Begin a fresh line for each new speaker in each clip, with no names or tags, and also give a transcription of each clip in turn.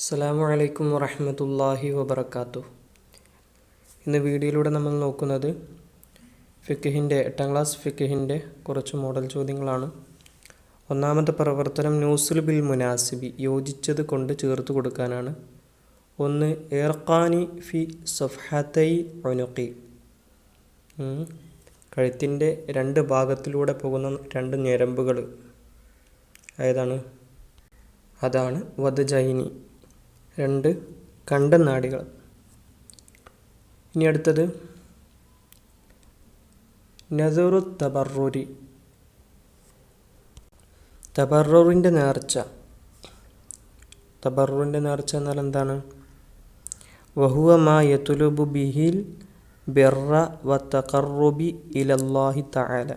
അസ്സലാമു അലൈക്കും വറഹ്മത്തുള്ളാഹി വബറകാതുഹു. ഇന്ന് വീഡിയോയിലൂടെ നമ്മൾ നോക്കുന്നത് ഫിഖിന്റെ എട്ടാം ക്ലാസ് ഫിഖിന്റെ കുറച്ച് മോഡൽ ചോദ്യങ്ങളാണ്. ഒന്നാമത്തെ പ്രവർത്തനം ന്യൂസുൽ ബിൽ മുനാസിബി യോജിച്ചത് കൊണ്ട് ചേർത്ത് കൊടുക്കാനാണ്. ഒന്ന് ഏർക്കാനി ഫി സഫ്ഹത്തൈ ഒനുക്കി കഴുത്തിന്റെ രണ്ട് ഭാഗത്തിലൂടെ പോകുന്ന രണ്ട് ഞരമ്പുകൾ. ഏതാണ്? അതാണ് വധജൈനി രണ്ട് കണ്ടനാടികൾ. ഇനി അടുത്തത്. നസറു തബറൂരി. തബറൂറിന്റെ നേർച്ച. തബറൂറിന്റെ നേർച്ച എന്നാൽ എന്താണ്? വഹുവ മാ യതുലുബു ബിഹിൽ ബിറ വ തഖറുബി ഇലല്ലാഹി തആല.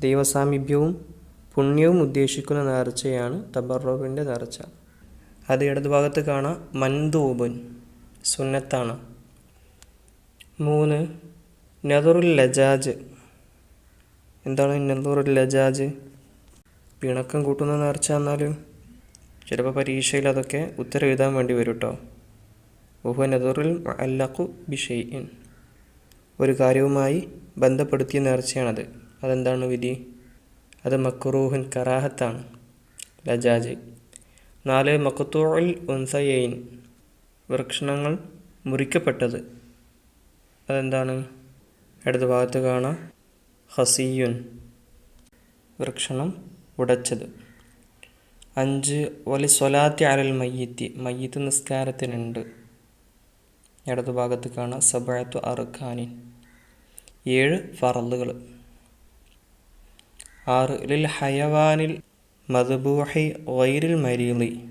ദൈവസാമീപ്യവും പുണ്യവും ഉദ്ദേശിക്കുന്ന നേർച്ചയാണ് തബറൂറിന്റെ നേർച്ച. അത് ഇടതുഭാഗത്ത് കാണാം. മന്ദൂബുൻ സുന്നത്താണ്. മൂന്ന് നദറുൽ ലജാജ്. എന്താണ് നദറുൽ ലജാജ്? പിണക്കം കൂട്ടുന്ന നേർച്ച എന്നാലും? ചിലപ്പോൾ പരീക്ഷയിൽ അതൊക്കെ ഉത്തരം എഴുതാൻ വേണ്ടി വരും കേട്ടോ ഉഹു നദറുൽ അല്ലഖു ബിഷെയ്ൻ ഒരു കാര്യവുമായി ബന്ധപ്പെടുത്തിയ നേർച്ചയാണത്. അതെന്താണ് വിധി? അത് മക്റൂഹൻ കറാഹത്താണ്. ലജാജ്. നാല് മക്കത്തൂൽ ഉൻസയൈൻ വൃക്ഷണങ്ങൾ മുറിക്കപ്പെട്ടത്. അതെന്താണ്? ഇടത് ഭാഗത്ത് കാണാം. ഹസിയുൻ. വൃക്ഷണം ഉടച്ചത്. അഞ്ച് വലി സ്വലാത്തി അലൽ മയ്യത്തി. മയ്യത്ത് നിസ്കാരത്തിനുണ്ട്. ഇടതു ഭാഗത്ത് കാണാം. സബഴത്തു അറുഖാനിൻ ഏഴ് ഫറലുകൾ ആറ് ലിൽ ഹയവാനിൽ മധുബൂഹി വൈരിൽ മരീളി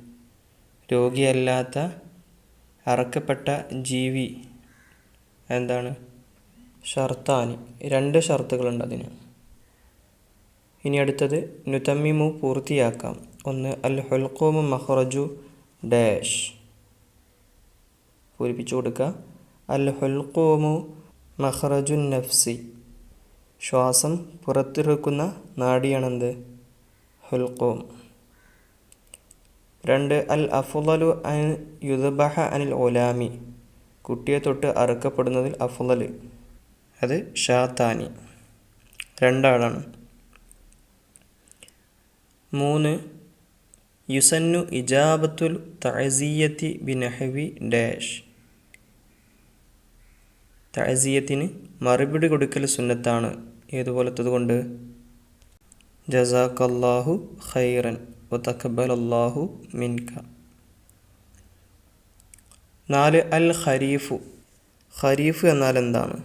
രോഗിയല്ലാത്ത അറക്കപ്പെട്ട ജീവി എന്താണ്? ഷർത്താനി. രണ്ട് ഷർത്തുകളുണ്ട് അതിന്. ഇനി അടുത്തത് നുതമ്മിമു പൂർത്തിയാക്കാം. ഒന്ന് അൽ ഹുൽഖോമു മഹ്റജു ഡാഷ്. പൂരിപ്പിച്ചു കൊടുക്കുക അൽ ഹുൽക്കോമു മഹ്റജു നഫ്സി. ശ്വാസം പുറത്തിറക്കുന്ന നാടിയാണെന്ത് ഹുൽഖോം. രണ്ട് അൽ അഫുലു അൻ യുദബഹ അനിൽ ഒലാമി കുട്ടിയെ തൊട്ട് അറുക്കപ്പെടുന്നതിൽ അഫുലൽ അത് ഷാത്താനി. രണ്ടാളാണ്. മൂന്ന് യുസന്നു ഇജാബത്തുൽ തഅസിയത്തി ബിനഹവി ഡാഷ്. തഅസിയത്തിന് മറുപടി കൊടുക്കൽ സുന്നത്താണ്. ഏതുപോലത്തത് കൊണ്ട്? ജസാഖല്ലാഹു ഖൈറൻ വതഖബൽ അല്ലാഹു മിൻക. നാല് അൽ ഖരീഫു. ഖരീഫ് എന്നാൽ എന്താണ്?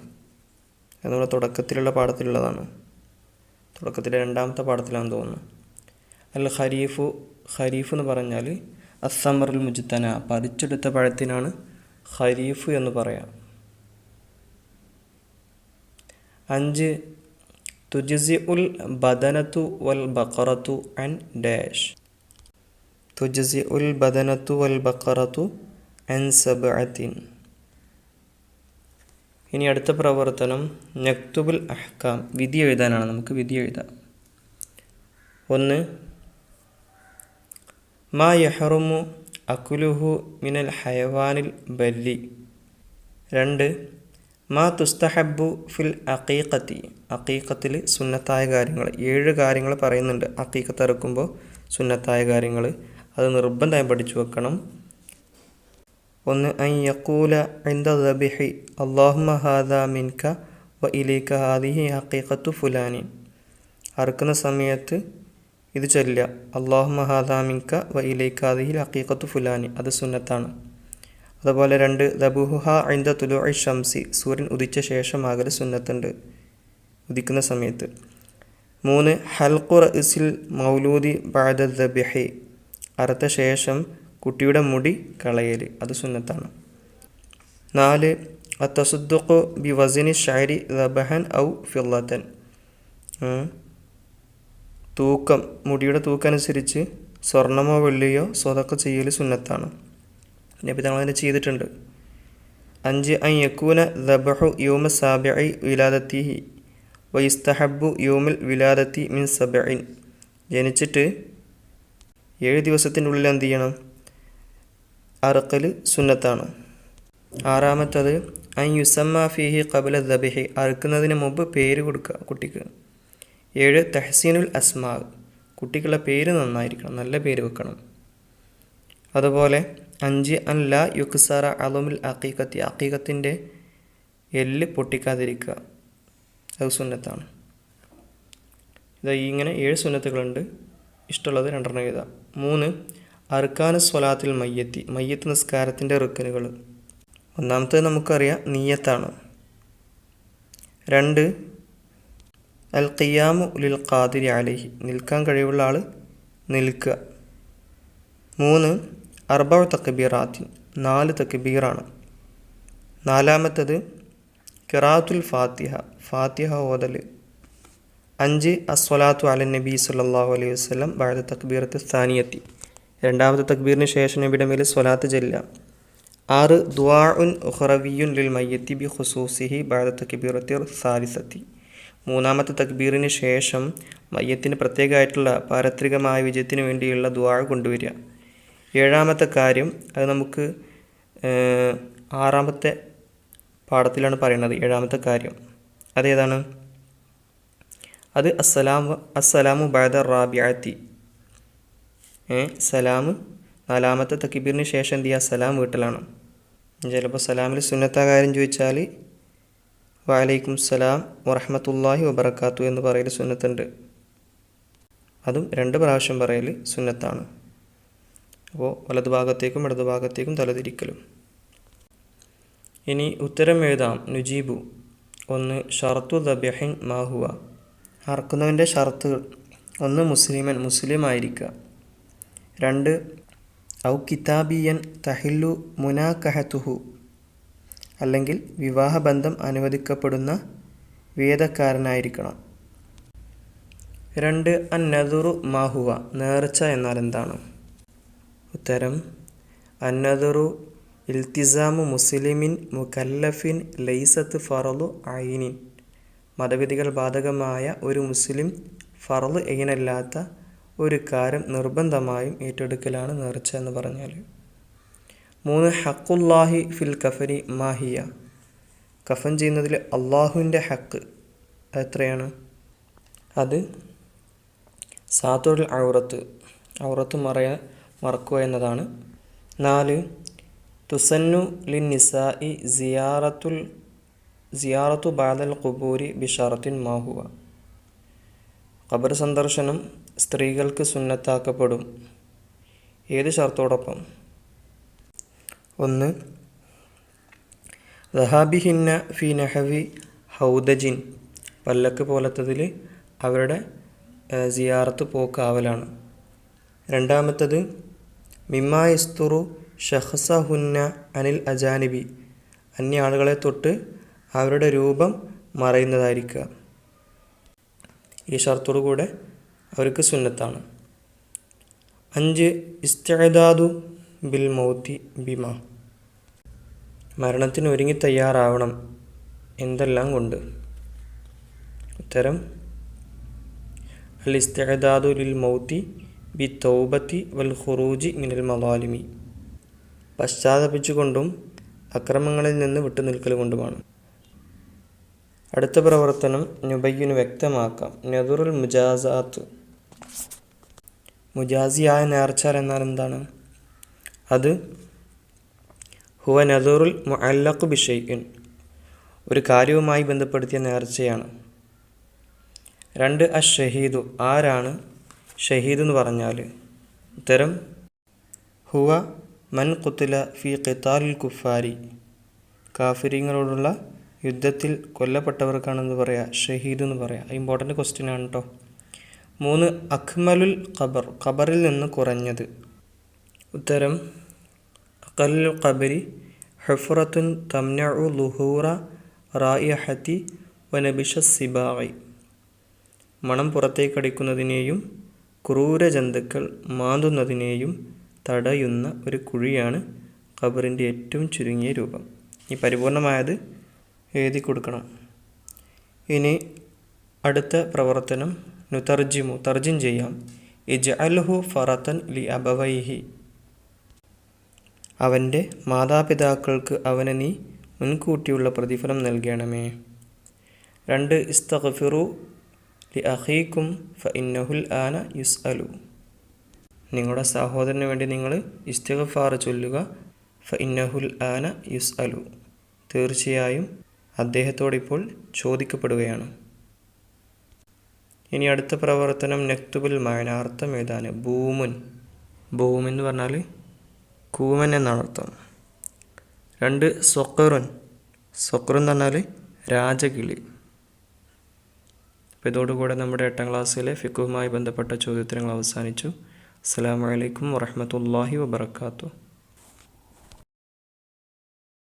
നമ്മുടെ തുടക്കത്തിലുള്ള പാഠത്തിലുള്ളതാണ്. തുടക്കത്തിലെ രണ്ടാമത്തെ പാഠത്തിലാണെന്ന് തോന്നുന്നു. അൽ ഖരീഫു ഖരീഫ് എന്ന് പറഞ്ഞാൽ അസമറുൽ മുജ്തന പറിച്ചെടുത്ത പഴത്തിനാണ് ഖരീഫ് എന്ന് പറയാം. അഞ്ച് തുജസി ഉൽ ബദനത്തു വൽ ബക്കറത്തു ആൻഡ് ഡാഷ് തുജസി ഉൽ ബദനത്തു വൽ ബക്കറത്തു അൻ സബഅത്തിൻ ഇനി അടുത്ത പ്രവർത്തനം നക്തുബുൽ അഹ്കാം. വിധി എഴുതാനാണ്. നമുക്ക് വിധി എഴുതാം. ഒന്ന് മാ യഹറുമു അക്കുലുഹു മിനൽ ഹയവാനിൽ ബല്ലി. രണ്ട് മാ തുസ്തഹബു ഫിൽ അക്കീക്കത്തി അക്കീക്കത്തിൽ സുന്നത്തായ കാര്യങ്ങൾ ഏഴ് കാര്യങ്ങൾ പറയുന്നുണ്ട്. അക്കീക്കത്ത് ഇറക്കുമ്പോൾ സുന്നത്തായ കാര്യങ്ങൾ അത് നിർബന്ധമായി പഠിച്ചു വെക്കണം. ഒന്ന് ഐ യക്കൂല ഇന്ദ ദബിഹി. അള്ളാഹുമ ഹാദ മിൻക വ ഇലീക്ക ഹാദിഹി അക്കീക്കത്തു ഫുലാനി. അറുക്കുന്ന സമയത്ത് ഇത് ചൊല്ലുക. അള്ളാഹുമ ഹാദ മിൻക വ ഇലീക്ക ഹാദിഹി അക്കീക്കത്തു ഫുലാനി. അത് സുന്നത്താണ്. അതുപോലെ രണ്ട് ദബുഹുഹ ഐന്ദ തുലു ഐ ഷംസി സൂര്യൻ ഉദിച്ച ശേഷം ശേഷമാകൽ സുന്നത്തുണ്ട് ഉദിക്കുന്ന സമയത്ത്. മൂന്ന് ഹൽഖുർ ഇസിൽ മൗലൂദി ബാദ ദബിഹി അറുത്ത ശേഷം കുട്ടിയുടെ മുടി കളയൽ അത് സുന്നത്താണ്. നാല് അത്തസുദ്ദുഖു ബി വസിനി ഷാരി ദബഹൻ ഔ ഫിള്ളത്തൻ. തൂക്കം മുടിയുടെ തൂക്കനുസരിച്ച് സ്വർണമോ വെള്ളിയോ സ്വതക്ക ചെയ്യൽ സുന്നത്താണ്. നബി തങ്ങൾ അതിനെ ചെയ്തിട്ടുണ്ട്. അഞ്ച് ഐ യക്കൂന ദബഹു യൂമ സാബിഐ വിലാദത്തിഹി വൈസ്തഹബു യൂമിൽ വിലാദത്തി മിൻ സബഇൻ. ജനിച്ചിട്ട് ഏഴ് ദിവസത്തിനുള്ളിൽ എന്ത് ചെയ്യണം? അറക്കൽ സുന്നത്താണ്. ആറാമത്തത് അൻ യുസമ്മ ഫിഹി കബല ദബിഹി. അറുക്കുന്നതിന് മുമ്പ് പേര് കൊടുക്കുക കുട്ടിക്ക്. ഏഴ് തെഹസീനുൽ അസ്മാ. കുട്ടിക്കുള്ള പേര് നന്നായിരിക്കണം. നല്ല പേര് വെക്കണം. അതുപോലെ അഞ്ച് അല്ല യുക്സാറ അലോമിൽ അക്കീക്കത്തി അക്കീക്കത്തിന്റെ എല്ല് പൊട്ടിക്കാതിരിക്കുക. അത് സുന്നത്താണ്. ഇതാ ഇങ്ങനെ ഏഴ് സുന്നത്തുകളുണ്ട്. ഇഷ്ടമുള്ളത് രണ്ടെണ്ണം എഴുതാം. മൂന്ന് അർക്കാന സ്വലാത്തിൽ മയ്യത്തി. മയ്യത്ത് നിസ്കാരത്തിന്റെ റുക്കനുകൾ. ഒന്നാമത്തേത് നമുക്കറിയാം നീയത്താണ്. രണ്ട് അൽ ഖിയാമു ഉലിൽ ഖാദിരി അലഹി. നിൽക്കാൻ കഴിവുള്ള ആൾ നിൽക്കുക. മൂന്ന് അർബ തക്കബീറാത്തിൻ നാല് തക്കബീറാണ് നാലാമത്തത് കിറാത്തുൽ ഫാത്തിഹ ഫാത്തിഹ ഓതൽ അഞ്ച് അസ്വലാത്തു അലൻ നബി സല്ലാഹു അലൈഹി വസ്ലം വഴത് തക്ബീറത്ത് സ്ഥാനിയെത്തി രണ്ടാമത്തെ തക്ബീറിന് ശേഷം നബിയുടെ മേൽ സ്വലാത്ത് ചെല്ല ആറ് ദ്വാഉൻ ഉഹ്റവിയുൻ ലിൽ മയ്യത്തി ബി ഖുസൂസിഹി ഭാരത തക്ബീറത്തിൽ സാലിസത്തി. മൂന്നാമത്തെ തക്ബീറിന് ശേഷം മയ്യത്തിന് പ്രത്യേകമായിട്ടുള്ള പാരത്രികമായ വിജയത്തിന് വേണ്ടിയുള്ള ദുവാ കൊണ്ടുവരിക. ഏഴാമത്തെ കാര്യം അത് നമുക്ക് ആറാമത്തെ പാഠത്തിലാണ് പറയുന്നത് ഏഴാമത്തെ കാര്യം. അതേതാണ് അത് അസ്സലാം അസ്സലാമു ബഅദ റാബിയാത്തി ഏ സലാം നാലാമത്തെ തക്കിബീറിന് ശേഷം എന്ത് ചെയ്യുക? സലാം വീട്ടിലാണ്. ചിലപ്പോൾ സലാമിൽ സുന്നത്ത കാര്യം ചോദിച്ചാൽ വാലൈക്കും സലാം വറഹമത്തല്ലാഹി വബർക്കാത്തു എന്ന് പറയൽ സുന്നത്തുണ്ട്. അതും രണ്ട് പ്രാവശ്യം പറയൽ സുന്നത്താണ്. അപ്പോൾ വലതുഭാഗത്തേക്കും ഇടതുഭാഗത്തേക്കും തലതിരിക്കലും. ഇനി ഉത്തരം എഴുതാം. നുജീബു. ഒന്ന് ഷർത്തു ദബിഹിൻ മാഹുവ അറക്കുന്നവന്റെ ഷർത്തുകൾ ഒന്ന് മുസ്ലിമൻ മുസ്ലിം ആയിരിക്കുക രണ്ട് ഔ കിതാബിയൻ തഹില്ലു മുനാക്കഹത്തുഹു അല്ലെങ്കിൽ വിവാഹബന്ധം അനുവദിക്കപ്പെടുന്ന വേദക്കാരനായിരിക്കണം. രണ്ട് അൻ നദുറു മാഹുവ നേർച്ച എന്നാൽ എന്താണ്? ഉത്തരം അന്നദറു ഇൽത്തിസാമു മുസ്ലിമിൻ മുഖല്ലഫിൻ ലൈസത്ത് ഫറലു ഐനിൻ. മതവിധികൾ ബാധകമായ ഒരു മുസ്ലിം ഫറൽ എയിനല്ലാത്ത ഒരു കാര്യം നിർബന്ധമായും ഏറ്റെടുക്കലാണ് നേർച്ച എന്ന് പറഞ്ഞാൽ. മൂന്ന് ഹക്കുല്ലാഹി ഫിൽ കഫരി മാഹിയ കഫൻ ചെയ്യുന്നതിൽ അള്ളാഹുവിന്റെ ഹക്ക് എത്രയാണ്? അത് സാത്തുൽ ഔറത്ത്. ഔറത്ത് മറയ മറക്കുക എന്നതാണ്. നാല് തുസന്നു ലിൻ നിസായി സിയാറത്തുൽ സിയാറത്തു ബാദൽ ഖുബൂരി ബിഷാറത്തിൻ മാഹുവ ഖബർ സന്ദർശനം സ്ത്രീകൾക്ക് സുന്നത്താക്കപ്പെടും. ഏത് ഷർത്തോടൊപ്പം? ഒന്ന് റഹാബിഹിന്ന ഫി നഹവി ഹൗദജിൻ പല്ലക്ക് പോലത്തതിൽ അവരുടെ സിയാറത്ത് പോക്കാവലാണ് രണ്ടാമത്തത് മിമ്മ ഷഹസഹുന്ന ഷഹ്സഹുന്ന അനിൽ അജാനിബി. അന്യ ആളുകളെ തൊട്ട് അവരുടെ രൂപം മറയുന്നതായിരിക്കുക. ഈ ഷർത്തോടു കൂടെ അവർക്ക് സുന്നത്താണ്. അഞ്ച് ഇസ്തേദാദു ബിൽ മൗത്തി ബിമ. മരണത്തിന് ഒരുങ്ങി തയ്യാറാവണം എന്തെല്ലാം കൊണ്ട്? ഉത്തരം അൽ ഇസ്തേദാദു ലിൽ മൗത്തി ബി തൗബത്തി വൽ ഖുറൂജി മിനൽ മലാലിമി പശ്ചാത്തപിച്ചുകൊണ്ടും അക്രമങ്ങളിൽ നിന്ന് വിട്ടുനിൽക്കൽ കൊണ്ടുമാണ്. അടുത്ത പ്രവർത്തനം നുബയ്യന് വ്യക്തമാക്കാം. നെതുറുൽ മുജാസാത്ത്. മുജാസിയായ നേർച്ചാൽ എന്നാൽ എന്താണ്? അത് ഹുവ നദറുൽ മുഅല്ലഖു ബിഷൈൻ ഒരു കാര്യവുമായി ബന്ധപ്പെടുത്തിയ നേർച്ചയാണ്. രണ്ട് അ ഷഹീദു. ആരാണ്? ഷഹീദ് എന്ന് പറഞ്ഞാൽ ഉത്തരം ഹുവ മൻ കുത്തുല ഫി ഖിത്താലിൽ കുഫാരി. കാഫിരിങ്ങളോടുള്ള യുദ്ധത്തിൽ കൊല്ലപ്പെട്ടവർക്കാണെന്ന് പറയാം ഷഹീദ് എന്ന് പറയാം. ഇമ്പോർട്ടന്റ് ക്വസ്റ്റ്യൻ ആണ് കേട്ടോ മൂന്ന് അഖ്മലുൽ ഖബർ ഖബറിൽ നിന്ന് കുറഞ്ഞത്. ഉത്തരം അഖലുൽ ഖബരി ഹുഫറത്തുൻ തംനഉ ലുഹൂറ റായിഹത്തി വനബിഷ സിബായി. മണം പുറത്തേക്കടിക്കുന്നതിനെയും ക്രൂര ജന്തുക്കൾ മാന്തുന്നതിനെയും തടയുന്ന ഒരു കുഴിയാണ് ഖബറിന്റെ ഏറ്റവും ചുരുങ്ങിയ രൂപം. ഈ പരിപൂർണമായത് എഴുതി കൊടുക്കണം. ഇനി അടുത്ത പ്രവർത്തനം നുതർജിമു തർജിം ചെയ്യാം. ഇജ് അൽഹു ഫറത്തൻ ലി അബവൈഹി. അവന്റെ മാതാപിതാക്കൾക്ക് അവന് നീ മുൻകൂട്ടിയുള്ള പ്രതിഫലം നൽകണമേ. രണ്ട് ഇസ്തഗ്ഫിറു ലി ഫഇന്നഹുൽ ഫ ഇന്നഹുൽ ആന യുസ് അലു നിങ്ങളുടെ സഹോദരന് വേണ്ടി നിങ്ങൾ ഇസ്തിഗ്ഫാർ ചൊല്ലുക. ഫ ഇന്നഹുൽ ആന യുസ് അലു തീർച്ചയായും അദ്ദേഹത്തോടെ ഇപ്പോൾ ചോദിക്കപ്പെടുകയാണ്. ഇനി അടുത്ത പ്രവർത്തനം നെക്തുബുൽ മായന അർത്ഥം ഭൂമുൻ. ഭൂമൻ എന്ന് പറഞ്ഞാൽ കൂമൻ എന്നാണ് അർത്ഥം രണ്ട് സൊക്കറുൻ സൊക്കറുൻ എന്ന് പറഞ്ഞാൽ രാജകിളി അപ്പോൾ ഇതോടുകൂടെ നമ്മുടെ എട്ടാം ക്ലാസ്സിലെ ഫിക്കുവുമായി ബന്ധപ്പെട്ട ചോദ്യോത്തരങ്ങൾ അവസാനിച്ചു. അസ്സാം വലൈക്കും വറഹമത്തല്ലാഹി വബർക്കാത്തു